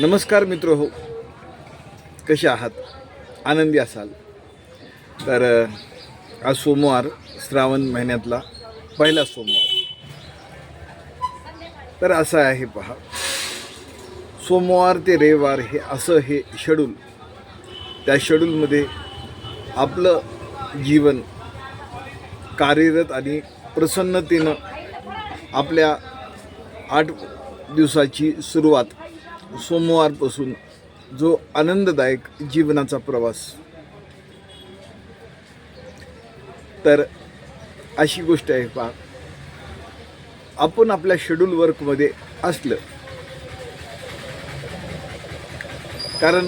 नमस्कार मित्र हो. कसे आहात? आनंदी असाल. तर आज सोमवार श्रावण महिन्यातला पहिला सोमवार. तर असं आहे पहा. सोमवार ते रविवार हे असं हे शेड्यूल त्या शेड्यूलमध्ये आपलं जीवन कार्यरत आणि प्रसन्नतेनं आपल्या आठ दिवसाची सुरुवात सोमवारपासून जो आनंददायक जीवनाचा प्रवास. तर अशी गोष्ट आहे पहा. आपण आपल्या शेड्यूल वर्कमध्ये असलं. कारण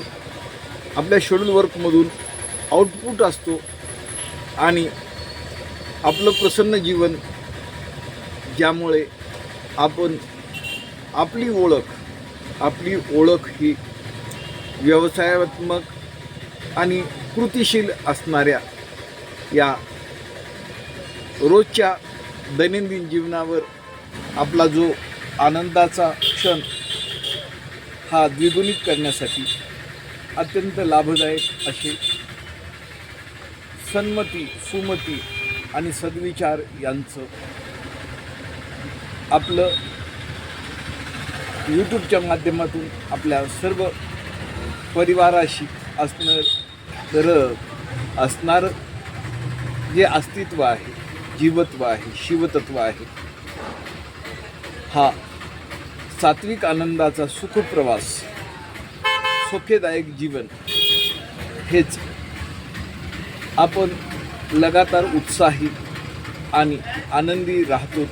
आपल्या शेड्यूल वर्कमधून आउटपुट असतो आणि आपलं प्रसन्न जीवन ज्यामुळे आपण आपली ओळख आपली ओळख ही व्यवसायात्मक आणि कृतिशील असणाऱ्या या रोजच्या दैनंदिन जीवनावर आपला जो आनंदाचा क्षण हा द्विगुणित करण्यासाठी अत्यंत लाभदायक असे सन्मती सुमती आणि सद्विचार यांचं आपलं यूट्यूबच्या माध्यमातून आपल्या सर्व परिवाराशी असणार असणार जे अस्तित्व आहे जीवत्व आहे शिवतत्व आहे हा सात्विक आनंदाचा सुखप्रवास सुखेदायक जीवन हेच आपण लगातार उत्साही आणि आनंदी राहतो.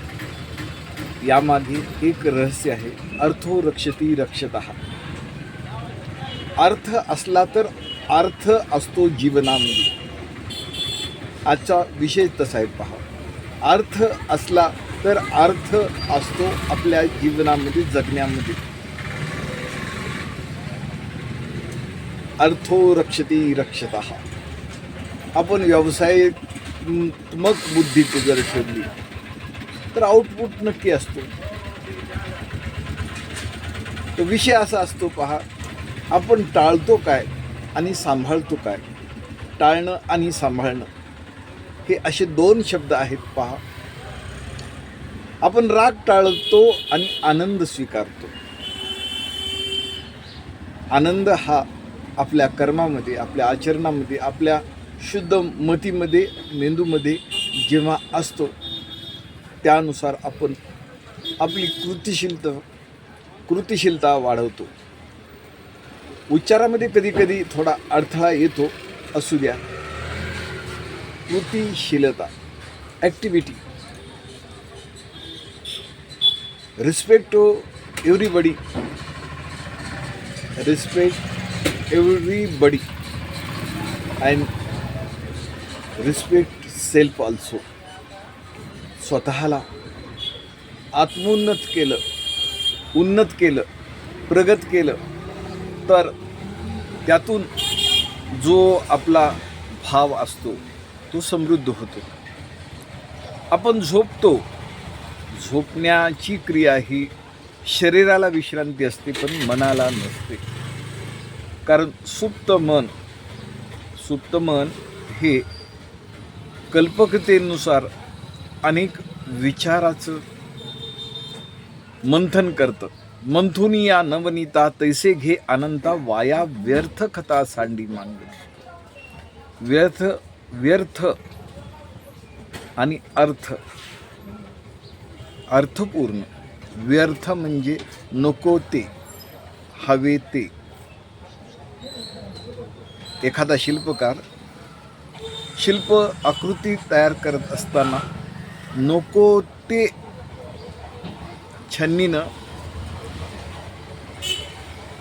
यामागे एक रहस्य आहे. अर्थो रक्षती रक्षत. अर्थ असला तर अर्थ असतो जीवनामध्ये. आजचा विषय तसा आहे पहा. अर्थ असला तर अर्थ असतो आपल्या जीवनामध्ये जगण्यामध्ये. अर्थो रक्षती रक्षत. आपण व्यवसायात्मक बुद्धी जर ठेवली तर आउटपुट नक्की असतो. तो विषय असा असतो पहा आपण टाळतो काय आणि सांभाळतो काय? टाळणं आणि सांभाळणं. हे असे दोन शब्द आहेत पहा. आपण राग टाळतो आणि आनंद स्वीकारतो. आनंद हा आपल्या कर्मामध्ये आपल्या आचरणामध्ये आपल्या शुद्ध मतीमध्ये मेंदूमध्ये जेव्हा असतो त्यानुसार आपण आपली कृतिशीलता कृतिशीलता वाढवतो. उच्चारामध्ये कधी कधी थोडा अडथळा येतो असू द्या. कृतिशीलता activity respect to everybody respect everybody and respect self also स्वतःला आत्मोन्नत केलं उन्नत केलं प्रगत केलं तर त्यातून जो आपला भाव असतो तो समृद्ध होतो. आपण झोपतो. झोपण्याची क्रिया ही शरीराला विश्रांती असते पण मनाला नसते. कारण सुप्त मन सुप्त मन हे कल्पकतेनुसार अनेक विचाराचं मंथन करतं. मंथुनी या नवनीता तैसे घे अनंता वाया व्यर्थ कथा सांडी मांग व्यर्थ व्यर्थ आणि अर्थ. अर्थपूर्ण. व्यर्थ म्हणजे नको ते हवे ते. एखादा शिल्पकार शिल्प आकृती तयार करत असताना नको ते छन्नीनं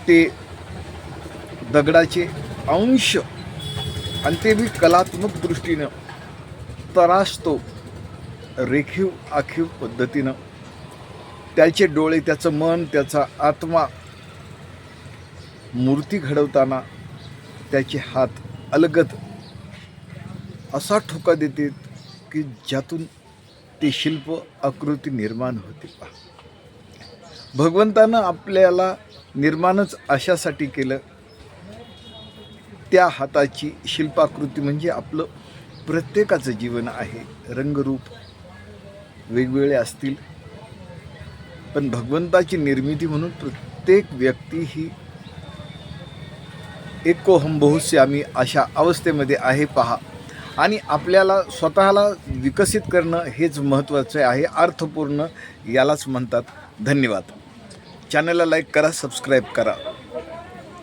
ते दगडाचे अंश आणि ते बी कलात्मक दृष्टीनं तरासतो रेखीव आखीव पद्धतीनं. त्याचे डोळे त्याचं मन त्याचा आत्मा मूर्ती घडवताना त्याचे हात अलगद असा ठोका देते की ज्यातून ते शिल्प आकृती निर्माण होते पहा. भगवंतानं आपल्याला निर्माणच अशासाठी केलं. त्या हाताची शिल्पाकृती म्हणजे आपलं प्रत्येकाचं जीवन आहे. रंगरूप वेगवेगळे असतील. पण भगवंताची निर्मिती म्हणून प्रत्येक व्यक्ती ही एकोहम आम्ही अशा अवस्थेमध्ये आहे पहा. आणि आपल्याला स्वतःला विकसित करणं हेच महत्त्वाचं आहे अर्थपूर्ण यालाच म्हणतात. धन्यवाद. चॅनलला लाईक करा सबस्क्राईब करा.